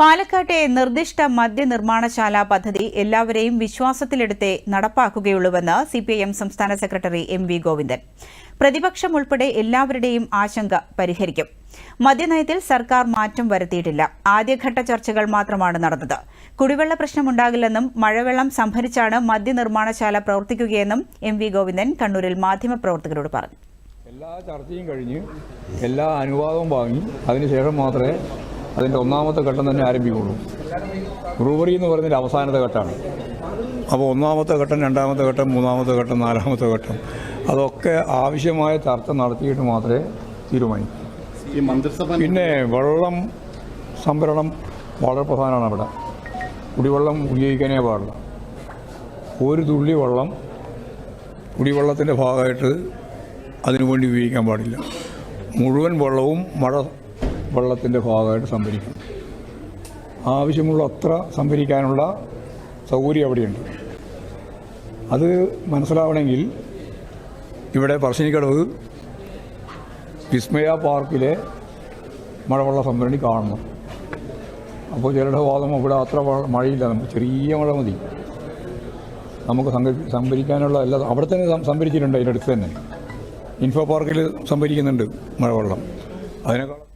പാലക്കാട്ടെ നിർദ്ദിഷ്ട മദ്യനിർമ്മാണശാല പദ്ധതി എല്ലാവരെയും വിശ്വാസത്തിലെടുത്തേ നടപ്പാക്കുകയുള്ളൂവെന്ന് സിപിഐഎം സംസ്ഥാന സെക്രട്ടറി എം വി ഗോവിന്ദൻ. പ്രതിപക്ഷം ഉൾപ്പെടെ എല്ലാവരുടെയും ആശങ്ക പരിഹരിക്കും. മദ്യനയത്തിൽ സർക്കാർ മാറ്റം വരുത്തിയിട്ടില്ല. ആദ്യഘട്ട ചർച്ചകൾ മാത്രമാണ് നടന്നത്. കുടിവെള്ള പ്രശ്നമുണ്ടാകില്ലെന്നും മഴവെള്ളം സംഭരിച്ചാണ് മദ്യനിർമ്മാണശാല പ്രവർത്തിക്കുകയെന്നും എം വി ഗോവിന്ദൻ കണ്ണൂരിൽ മാധ്യമപ്രവർത്തകരോട് പറഞ്ഞു. എല്ലാ ചർച്ചയും കഴിഞ്ഞ് എല്ലാ അനുവാദവും വാങ്ങി അതിനുശേഷം മാത്രമേ അതിന്റെ ഒന്നാമത്തെ ഘട്ടം തന്നെ ആരംഭിക്കുള്ളൂ. ബ്രൂവറി എന്ന് പറയുന്നതിന്റെ അവസാനത്തെ ഘട്ടമാണ്. അപ്പോൾ ഒന്നാമത്തെ ഘട്ടം രണ്ടാമത്തെ ഘട്ടം മൂന്നാമത്തെ ഘട്ടം നാലാമത്തെ ഘട്ടം. അതൊക്കെ ആവശ്യമായ ചർച്ച നടത്തിയിട്ട് മാത്രമേ തീരുമാനിക്കൂ. ഈ മന്ത്രിസഭ പിന്നെ വെള്ളം സംഭരണം വളരെ പ്രധാനമാണ് അവിടെ. കുടിവെള്ളം ഉപയോഗിക്കാനേ പാടില്ല. ഒരു തുള്ളി വെള്ളം കുടിവെള്ളത്തിന്റെ ഭാഗമായിട്ട് അതിനുവേണ്ടി ഉപയോഗിക്കാൻ പാടില്ല. മുഴുവൻ വെള്ളവും മഴ വെള്ളത്തിന്റെ ഭാഗമായിട്ട് സംഭരിക്കും. ആവശ്യമുള്ള അത്ര സംഭരിക്കാനുള്ള സൗകര്യം അവിടെയുണ്ട്. അത് മനസ്സിലാവണമെങ്കിൽ ഇവിടെ പറശ്ശിനിക്കടവ് വിസ്മയ പാർക്കിലെ മഴവെള്ള സംഭരണി കാണണം. അപ്പോൾ ചിലരുടെ വാദം ഇവിടെ അത്ര മഴയില്ല. നമുക്ക് ചെറിയ മഴ മതി. നമുക്ക് സംഭരിക്കാനുള്ള എല്ലാ അവിടെ തന്നെ സംഭരിച്ചിട്ടുണ്ട്. അതിന്റെ അടുത്ത് തന്നെ. ഇൻഫോ പാർക്കിൽ സംഭരിക്കുന്നുണ്ട് മഴവെള്ളം. അതിനേക്കാൾ